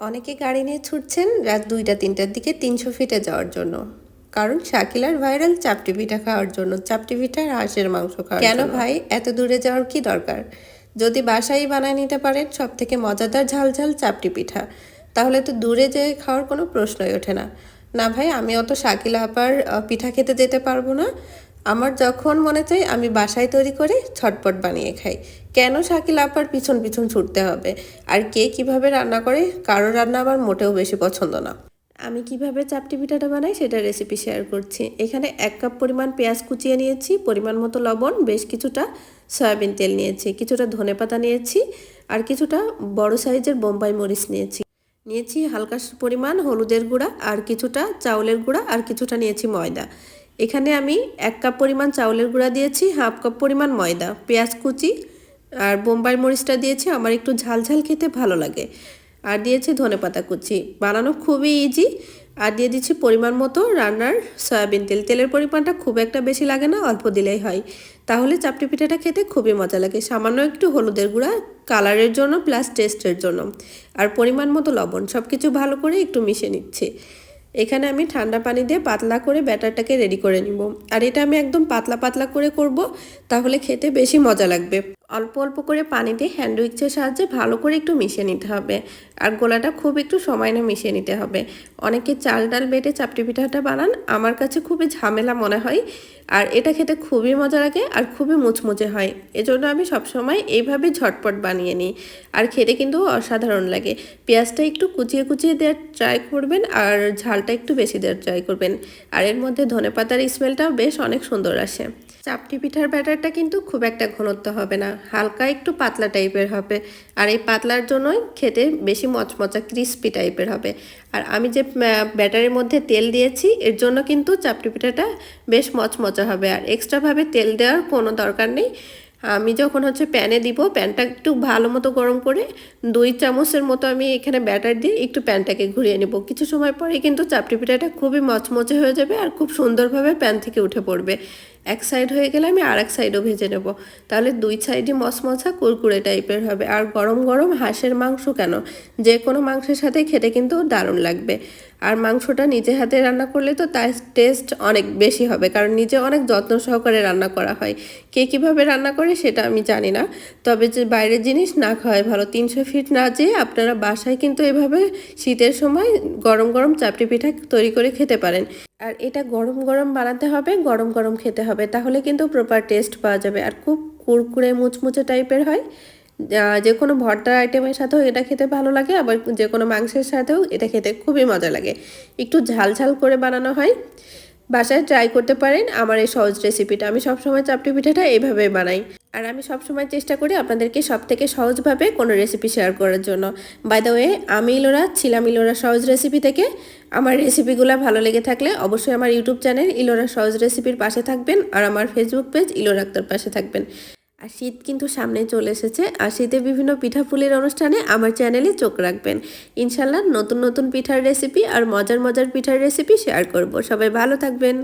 অনেকে গাড়ি নিয়ে ছুটছেন রাত দুইটা তিনটার দিকে তিনশো ফিটে যাওয়ার জন্য। কারণ শাকিলার ভাইরাল চাপটি পিঠা খাওয়ার জন্য চাপটি পিঠা আর হাঁসের মাংস খাওয়ার কেন ভাই? এত দূরে যাওয়ার কি দরকার? যদি বাসায় বানায় নিতে পারেন সব থেকে মজাদার ঝাল ঝাল চাপটি পিঠা। তাহলে তো দূরে যেয়ে খাওয়ার কোনো প্রশ্নই ওঠে না। না ভাই আমি অত শাকিলা আপার পিঠা খেতে যেতে পারব না। আমার যখন মনে চাই, আমি বাসায় তৈরি করে ছটপট বানিয়ে খাই। কেন শাকিল আপার পিছন পিছন ছুটতে হবে? আর কে কীভাবে রান্না করে? কারও রান্না আমার মোটেও বেশি পছন্দ না। আমি কীভাবে চাপটি পিঠাটা বানাই সেটা রেসিপি শেয়ার করছি। এখানে এক কাপ পরিমাণ পেঁয়াজ কুচিয়ে নিয়েছি, পরিমাণ মতো লবণ, বেশ কিছুটা সয়াবিন তেল নিয়েছি, কিছুটা ধনেপাতা নিয়েছি, আর কিছুটা বড় সাইজের বোম্বাই মরিচ নিয়েছি। নিয়েছি হালকা পরিমাণ হলুদের গুঁড়া, আর কিছুটা চাউলের গুঁড়া, আর কিছুটা নিয়েছি ময়দা। এখানে আমি এক কাপ পরিমাণ চাউলের গুঁড়া দিয়েছি, হাফ কাপ পরিমাণ ময়দা, পেঁয়াজ কুচি আর বোম্বাই মরিচটা দিয়েছি, আমার একটু ঝাল ঝাল খেতে ভালো লাগে। আর দিয়েছি ধনেপাতা কুচি, বানানো খুবই ইজি আর দিয়ে দিচ্ছি পরিমাণ মতো রান্নার সয়াবিন তেল, তেলের পরিমাণটা খুব একটা বেশি লাগে না, অল্প দিলেই হয়। তাহলে চাপটি পিঠাটা খেতে খুবই মজা লাগে, সামান্য একটু হলুদের গুঁড়া, কালারের জন্য প্লাস টেস্টের জন্য। আর পরিমাণ মতো লবণ সব কিছু ভালো করে একটু মিশে নিচ্ছি। এখানে আমি ঠান্ডা পানি দিয়ে পাতলা করে ব্যাটারটাকে রেডি করে নিব। আর এটা আমি একদম পাতলা পাতলা করে করব, তাহলে খেতে বেশি মজা লাগবে। অল্প অল্প করে পানি দিয়ে হ্যান্ড উইক্সের সাহায্যে ভালো করে একটু মিশিয়ে নিতে হবে। আর গোলাটা খুব একটু সময় নিয়ে মিশিয়ে নিতে হবে। অনেকে চাল ডাল বেটে চাপটি পিঠাটা বানান, আমার কাছে খুবই ঝামেলা মনে হয়। আর এটা খেতে খুবই মজা লাগে আর খুবই মুচমুচে হয়। এজন্য আমি সবসময় এইভাবে ঝটপট বানিয়ে নিই। আর খেতে কিন্তু অসাধারণ লাগে। পেঁয়াজটা একটু কুচিয়ে কুচিয়ে দেওয়ার ট্রাই করবেন আর ঝালটা একটু বেশি দেওয়ার ট্রাই করবেন। আর এর মধ্যে ধনেপাতার স্মেলটাও বেশ অনেক সুন্দর আসে। চাপটি পিঠার ব্যাটারটা কিন্তু খুব একটা ঘনত্ব হবে না, হালকা একটু পাতলা টাইপের হবে। আর এই পাতলার জন্যই খেতে বেশি মচমচা, ক্রিস্পি টাইপের হবে। আর আমি যে ব্যাটারের মধ্যে তেল দিয়েছি, এর জন্য কিন্তু চাপটি পিঠাটা বেশ মচমচা হবে। আর এক্সট্রাভাবে তেল দেওয়ার কোনো দরকার নেই। আমি যখন হচ্ছে প্যানে দিব, প্যানটা একটু ভালো মতো গরম করে দুই চামচের মতো আমি এখানে ব্যাটার দিয়ে একটু প্যানটাকে ঘুরিয়ে নেব। কিছু সময় পরে কিন্তু চাপটি পিঠাটা খুবই মচমচে হয়ে যাবে আর খুব সুন্দরভাবে প্যান থেকে উঠে পড়বে। এক সাইড হয়ে গেলে আমি আর এক সাইডও ভেজে নেব। তাহলে দুই সাইডই মচমচা কুরকুরে টাইপের হবে। আর গরম গরম হাঁসের মাংস কেন? যে কোনো মাংসের সাথে খেতে কিন্তু দারুণ লাগবে। আর মাংসটা নিজে হাতে রান্না করলে তো তার টেস্ট অনেক বেশি হবে, কারণ নিজে অনেক যত্ন সহকারে রান্না করা হয়। কে কীভাবে রান্না করে সেটা আমি জানি না। তবে যে বাইরের জিনিস না খাওয়াই ভালো। তিনশো ফিট না যেয়ে আপনারা বাসায় কিন্তু এভাবে শীতের সময় গরম গরম চাপটি পিঠা তৈরি করে খেতে পারেন। আর এটা গরম গরম বানাতে হবে, গরম গরম খেতে হবে। তাহলে কিন্তু প্রপার টেস্ট পাওয়া যাবে। আর খুব কুরকুরে মুচমুচে টাইপের হয়। যে কোনো ভর্তার আইটেমের সাথেও এটা খেতে ভালো লাগে, আবার যে কোনো মাংসের সাথেও এটা খেতে খুবই মজা লাগে। একটু ঝাল ঝাল করে বানানো হয়। বাসায় ট্রাই করতে পারেন আমার এই সহজ রেসিপিটা আমি সবসময় চাপটি পিঠাটা এইভাবে বানাই। আর আমি সবসময় চেষ্টা করি আপনাদেরকে সব থেকে সহজভাবে কোনো রেসিপি শেয়ার করার জন্য। বাই দ্য ওয়ে আমি ইলোরা, ছিলাম ইলোরা সহজ রেসিপি থেকে। আমার রেসিপিগুলো ভালো লেগে থাকলে অবশ্যই আমার ইউটিউব চ্যানেল ইলোরা সহজ রেসিপির পাশে থাকবেন। আর আমার ফেসবুক পেজ ইলোরা আক্তার পাশে থাকবেন। আর শীত কিন্তু সামনে চলে এসেছে। আর শীতে বিভিন্ন পিঠাপুলির অনুষ্ঠানে আমার চ্যানেলে চোখ রাখবেন। ইনশাল্লাহ নতুন নতুন পিঠার রেসিপি আর মজার মজার পিঠার রেসিপি শেয়ার করব। সবাই ভালো থাকবেন।